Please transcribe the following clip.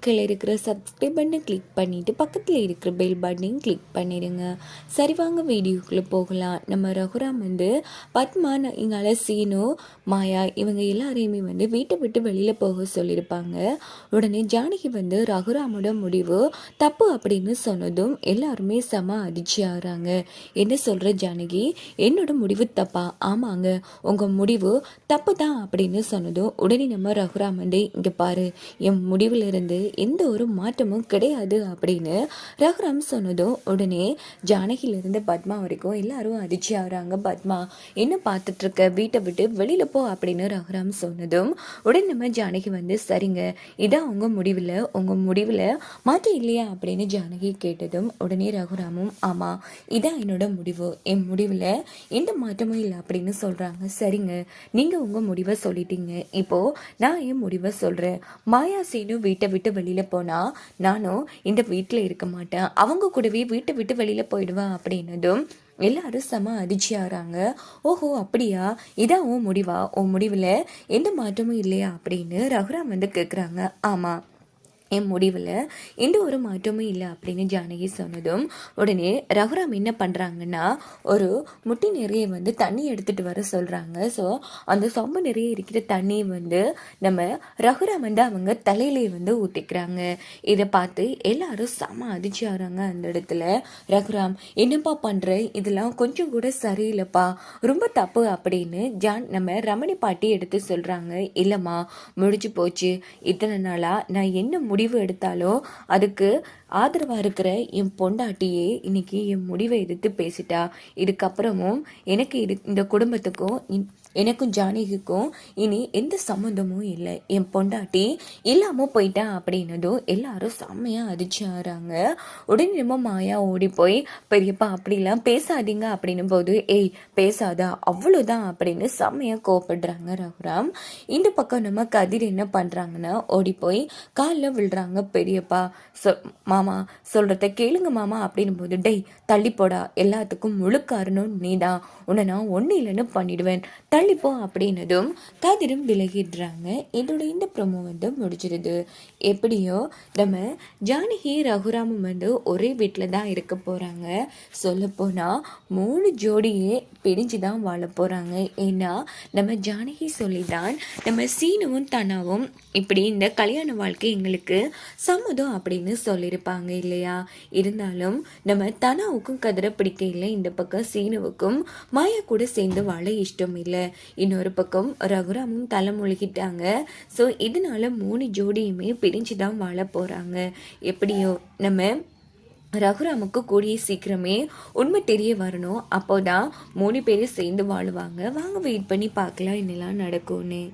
கீழே இருக்கிற சப்ஸ்கிரைப் பட்டனை கிளிக் பண்ணிவிட்டு பக்கத்தில் இருக்கிற பெல் பட்டனையும் கிளிக் பண்ணிடுங்க. சரி வாங்க வீடியோக்குள்ளே போகலாம். நம்ம ரகுராம் வந்து பத்மா இங்கால சீனு மாயா இவங்க எல்லாரையுமே வந்து வீட்டை விட்டு வெளியில் போக சொல்லியிருப்பாங்க. உடனே ஜானகி வந்து ரகுராமோட முடிவு தப்பு அப்படின்னு சொன்னதும் எல்லாருமே செம அதிர்ச்சி ஆகிறாங்க. என்ன சொல்கிற ஜானகி? என்னோட முடிவு தப்பா? ஆமாங்க உங்கள் முடிவு தப்பு தான் அப்படின்னு சொன்னதும் உடனே நம்ம ரகுராம் வந்து இங்கே பாரு என் முடிவிலிருந்து எந்த ஒரு மாற்றமும் கிடையாது அப்படின்னு ரகுராம் சொன்னதும் உடனே ஜானகியிலிருந்து பத்மா வரைக்கும் எல்லாரும் அதிர்ச்சி ஆகிறாங்க. பத்மா என்ன பார்த்துட்ருக்க? வீட்டை விட்டு வெளியில் போ அப்படின்னு ரகுராம் சொன்னதும் உடனே நம்ம ஜானகி வந்து சரிங்க இதான் உங்கள் முடிவில் உங்கள் முடிவில் மாற்றம் இல்லையா? அப்படின்னு ஜானகி கேட்டதும் உடனே ரகுராமும் ஆமாம் இதான் என்னோட முடிவு. என் முடிவில் எந்த மாற்றமும் இல்லை அப்படின்னு சொல்கிறாங்க சரிங்க நீங்கள் உங்கள் முடிவை சொல்லிட்டீங்க. இப்போது நான் என் முடிவை சொல்கிறேன் மாயா சீனு வீட்டை விட்டு வெளியில் போனால் நானும் இந்த வீட்டில் இருக்க மாட்டேன். அவங்க கூடவே வீட்டை விட்டு வெளியில் போயிடுவேன் அப்படின்னதும் எல்லாரும் செம அதிர்ச்சியாகிறாங்க ஓஹோ அப்படியா? இதான் உன் முடிவா? உன் முடிவில் எந்த மாற்றமும் இல்லையா? அப்படின்னு ரகுராம் வந்து கேட்குறாங்க ஆமாம் என் முடிவில் எந்த ஒரு மாற்றமும் இல்லை அப்படின்னு ஜானகி சொன்னதும் உடனே ரகுராம் என்ன பண்ணுறாங்கன்னா ஒரு முட்டி நிறைய வந்து தண்ணி எடுத்துகிட்டு வர சொல்கிறாங்க ஸோ அந்த சொம்பு நிறைய இருக்கிற தண்ணியை வந்து நம்ம ரகுராம் வந்து அவங்க தலையிலே வந்து ஊற்றிக்கிறாங்க இதை பார்த்து எல்லாரும் செம அதிர்ச்சி ஆகிறாங்க அந்த இடத்துல. ரகுராம் என்னப்பா பண்ணுற இதெல்லாம் கொஞ்சம் கூட சரியில்லைப்பா. ரொம்ப தப்பு அப்படின்னு ஜான் நம்ம ரமணி பாட்டி எடுத்து சொல்கிறாங்க இல்லைம்மா முடிஞ்சு போச்சு. இத்தனை நாளாக நான் என்ன முடிவு எடுத்தாலோ அதுக்கு ஆதரவாக இருக்கிற என் பொண்டாட்டியே இன்னைக்கு என் முடிவை எதிர்த்து பேசிட்டா. இதுக்கப்புறமும் எனக்கு இது இந்த குடும்பத்துக்கும் எனக்கும் ஜானகிக்கும் இனி எந்த சம்மந்தமும் இல்லை. என் பொண்டாட்டி இல்லாமல் போயிட்டா அப்படின்னதும் எல்லாரும் செம்மையாக அதிர்ச்சி ஆகிறாங்க உடனே நம்ம மாயா ஓடி போய் பெரியப்பா அப்படிலாம் பேசாதீங்க அப்படின்னும் போது ஏய் பேசாதா அவ்வளோதான் அப்படின்னு செம்மையாக கோவப்படுறாங்க ரகுராம். இந்த பக்கம் நம்ம கதிர் என்ன பண்ணுறாங்கன்னா ஓடி போய் காலில் விழுறாங்க பெரியப்பா. சொ மாமா சொல்கிறத கேளுங்க மாமா அப்படின்னும் போது டெய் தள்ளி போடா. எல்லாத்துக்கும் முழு காரணம் நீ தான் உன்னை நான் ஒன்று இல்லைன்னு பண்ணிடுவேன். தள்ளிப்போம் அப்படின்னதும் கதிரும் விலகிடுறாங்க. இதோட இந்த ப்ரொமோ வந்து முடிச்சிருது எப்படியோ நம்ம ஜானகி ரகுராமும் வந்து ஒரே வீட்டில் தான் இருக்க போகிறாங்க சொல்லப்போனால் மூணு ஜோடியே பிரிஞ்சு தான் வாழ போகிறாங்க ஏன்னா நம்ம ஜானகி சொல்லி தான் நம்ம சீனுவும் தனாவும் இப்படி இந்த கல்யாண வாழ்க்கை எங்களுக்கு சம்மதம் அப்படின்னு சொல்லியிருப்பாங்க. இல்லையா? இருந்தாலும் நம்ம தனாவுக்கும் கதிரை பிடிக்க இல்லை இந்த பக்கம் சீனுவுக்கும் மாயா கூட சேர்ந்து வாழ இஷ்டம் இல்லை. இன்னொரு பக்கம் ரகுராமும் தலைமொழிகிட்டாங்க ஸோ இதனால மூணு ஜோடியுமே பிரிஞ்சு தான் வாழ போகிறாங்க எப்படியோ நம்ம ரகுராமுக்கு கூடிய சீக்கிரமே உண்மை தெரிய வரணும். அப்போதான் மூணு பேரும் சேர்ந்து வாழுவாங்க. வாங்க வெயிட் பண்ணி பார்க்கலாம் என்னெல்லாம் நடக்கும்னு.